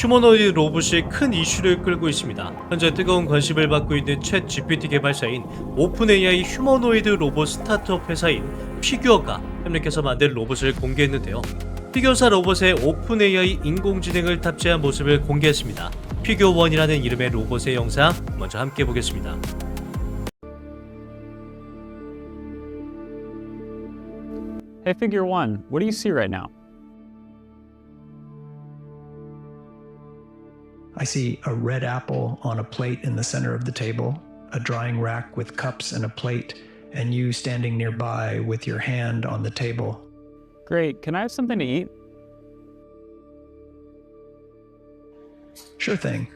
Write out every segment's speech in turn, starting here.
휴머노이드 로봇이 큰 이슈를 끌고 있습니다. 현재 뜨거운 관심을 받고 있는 챗 GPT 개발사인 오픈AI 휴머노이드 로봇 스타트업 회사인 피규어가 협력해서 만든 로봇을 공개했는데요. 피규어사 로봇에 오픈AI 인공지능을 탑재한 모습을 공개했습니다. 피규어원이라는 이름의 로봇의 영상 먼저 함께 보겠습니다. Figure One, what do you see right now? I see a red apple on a plate in the center of the table, a drying rack with cups and a plate, and you standing nearby with your hand on the table. Great, can I have something to eat? Sure thing.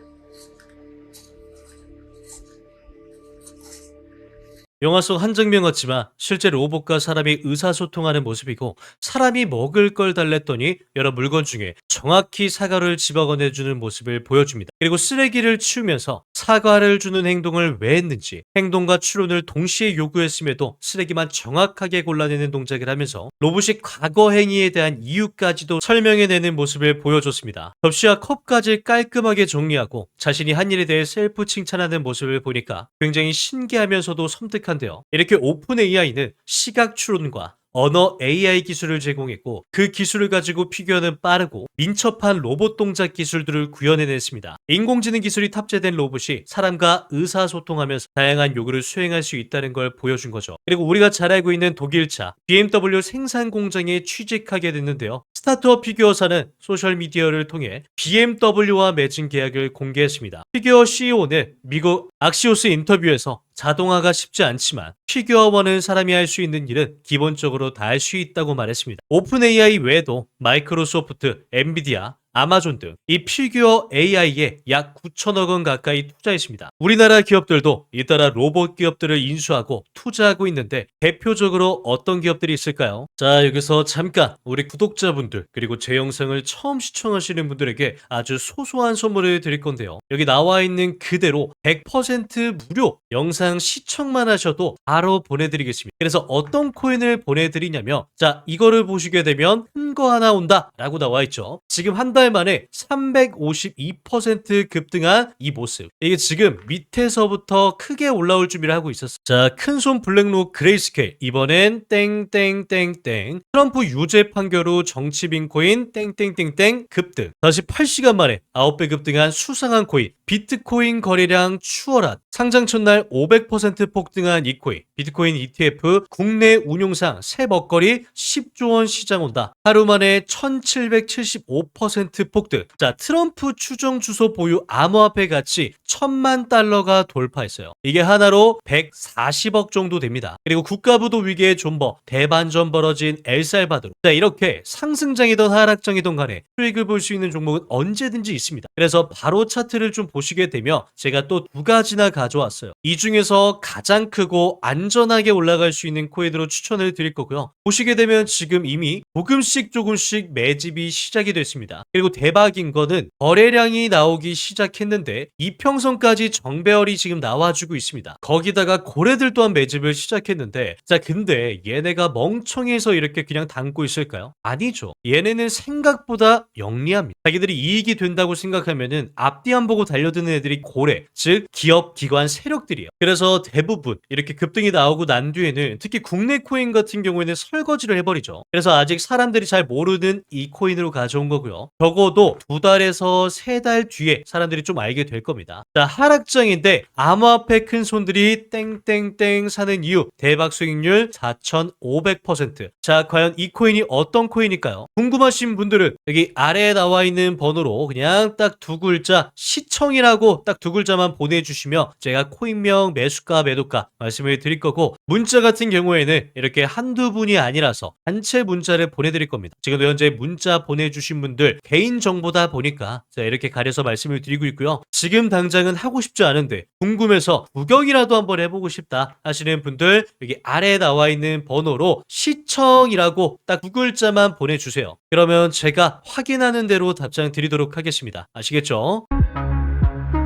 영화 속 한 장면 같지만 실제 로봇과 사람이 의사소통하는 모습이고 사람이 먹을 걸 달랬더니 여러 물건 중에 정확히 사과를 집어꺼내주는 모습을 보여줍니다. 그리고 쓰레기를 치우면서 사과를 주는 행동을 왜 했는지 행동과 추론을 동시에 요구했음에도 쓰레기만 정확하게 골라내는 동작을 하면서 로봇이 과거 행위에 대한 이유까지도 설명해내는 모습을 보여줬습니다. 접시와 컵까지 깔끔하게 정리하고 자신이 한 일에 대해 셀프 칭찬하는 모습을 보니까 굉장히 신기하면서도 섬뜩한데요. 이렇게 오픈 AI는 시각 추론과 언어 AI 기술을 제공했고 그 기술을 가지고 피규어는 빠르고 민첩한 로봇 동작 기술들을 구현해냈습니다. 인공지능 기술이 탑재된 로봇이 사람과 의사소통하면서 다양한 요구를 수행할 수 있다는 걸 보여준 거죠. 그리고 우리가 잘 알고 있는 독일차 BMW 생산 공장에 취직하게 됐는데요. 스타트업 피규어사는 소셜미디어를 통해 BMW와 맺은 계약을 공개했습니다. 피규어 CEO는 미국 악시오스 인터뷰에서 자동화가 쉽지 않지만 피규어원은 사람이 할 수 있는 일은 기본적으로 다 할 수 있다고 말했습니다. 오픈 AI 외에도 마이크로소프트, 엔비디아, 아마존 등 이 피규어 AI에 약 9천억 원 가까이 투자했습니다. 우리나라 기업들도 잇따라 로봇 기업들을 인수하고 투자하고 있는데 대표적으로 어떤 기업들이 있을까요? 자 여기서 잠깐 우리 구독자분들 그리고 제 영상을 처음 시청하시는 분들에게 아주 소소한 선물을 드릴 건데요. 여기 나와 있는 그대로 100% 무료 영상 시청만 하셔도 바로 보내드리겠습니다. 그래서 어떤 코인을 보내드리냐면 자 이거를 보시게 되면 큰 거 하나 온다 라고 나와 있죠. 지금 한달 만에 352% 급등한 이 모습. 이게 지금 밑에서부터 크게 올라올 준비를 하고 있었어요. 자, 큰손 블랙록 그레이스케일. 이번엔 땡땡땡땡. 트럼프 유죄 판결 후 정치 빈 코인 땡땡땡땡 급등. 다시 8시간 만에 9배 급등한 수상한 코인. 비트코인 거래량 추월한. 상장 첫날 500% 폭등한 이 코인. 비트코인 ETF 국내 운용상 새 먹거리 10조 원 시장 온다. 하루 만에 1775% 폭등. 자, 트럼프 추정 주소 보유 암호화폐 가치 1000만 달러가 돌파했어요. 이게 하나로 140억 정도 됩니다. 그리고 국가부도 위기의 존버, 대반전 벌어진 엘살바도르. 자, 이렇게 상승장이든 하락장이든 간에 수익을 볼 수 있는 종목은 언제든지 있습니다. 그래서 바로 차트를 좀 보시게 되면 제가 또 두 가지나 가져왔어요. 이 중에서 가장 크고 안전하게 올라갈 수 있는 코인으로 추천을 드릴 거고요. 보시게 되면 지금 이미 조금씩 조금씩 매집이 시작이 됐습니다. 그리고 대박인 거는 거래량이 나오기 시작했는데 이평선까지 정배열이 지금 나와주고 있습니다. 거기다가 고래들 또한 매집을 시작했는데 자 근데 얘네가 멍청해서 이렇게 그냥 담고 있을까요? 아니죠. 얘네는 생각보다 영리합니다. 자기들이 이익이 된다고 생각하면은 앞뒤 안 보고 달려드는 애들이 고래, 즉 기업, 기관, 세력들이에요. 그래서 대부분 이렇게 급등이 나오고 난 뒤에는 특히 국내 코인 같은 경우에는 설거지를 해버리죠. 그래서 아직 사람들이 잘 모르는 이 코인으로 가져온 거고요. 적어도 두 달에서 세 달 뒤에 사람들이 좀 알게 될 겁니다. 자, 하락장인데 암호화폐 큰 손들이 땡땡땡 사는 이유 대박 수익률 4,500%. 자, 과연 이 코인이 어떤 코인일까요? 궁금하신 분들은 여기 아래에 나와 있는 번호로 그냥 딱 두 글자 시청이라고 딱 두 글자만 보내주시면 제가 코인명 매수가 매도가 말씀을 드릴 거고 문자 같은 경우에는 이렇게 한두 분이 아니라서 단체 문자를 보내드릴 겁니다. 지금도 현재 문자 보내주신 분들 개인 정보다 보니까 자 이렇게 가려서 말씀을 드리고 있고요. 지금 당장은 하고 싶지 않은데 궁금해서 구경이라도 한번 해보고 싶다 하시는 분들 여기 아래에 나와 있는 번호로 시청이라고 딱 두 글자만 보내주세요. 그러면 제가 확인하는 대로 답장 드리도록 하겠습니다. 아시겠죠?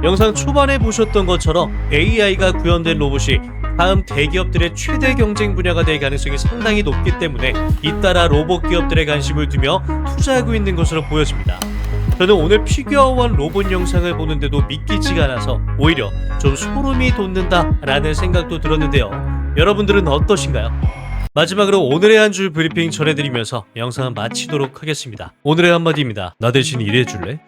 영상 초반에 보셨던 것처럼 AI가 구현된 로봇이 다음 대기업들의 최대 경쟁 분야가 될 가능성이 상당히 높기 때문에 잇따라 로봇 기업들의 관심을 두며 투자하고 있는 것으로 보여집니다. 저는 오늘 피규어원 로봇 영상을 보는데도 믿기지가 않아서 오히려 좀 소름이 돋는다라는 생각도 들었는데요. 여러분들은 어떠신가요? 마지막으로 오늘의 한 줄 브리핑 전해드리면서 영상은 마치도록 하겠습니다. 오늘의 한마디입니다. 나 대신 일해줄래?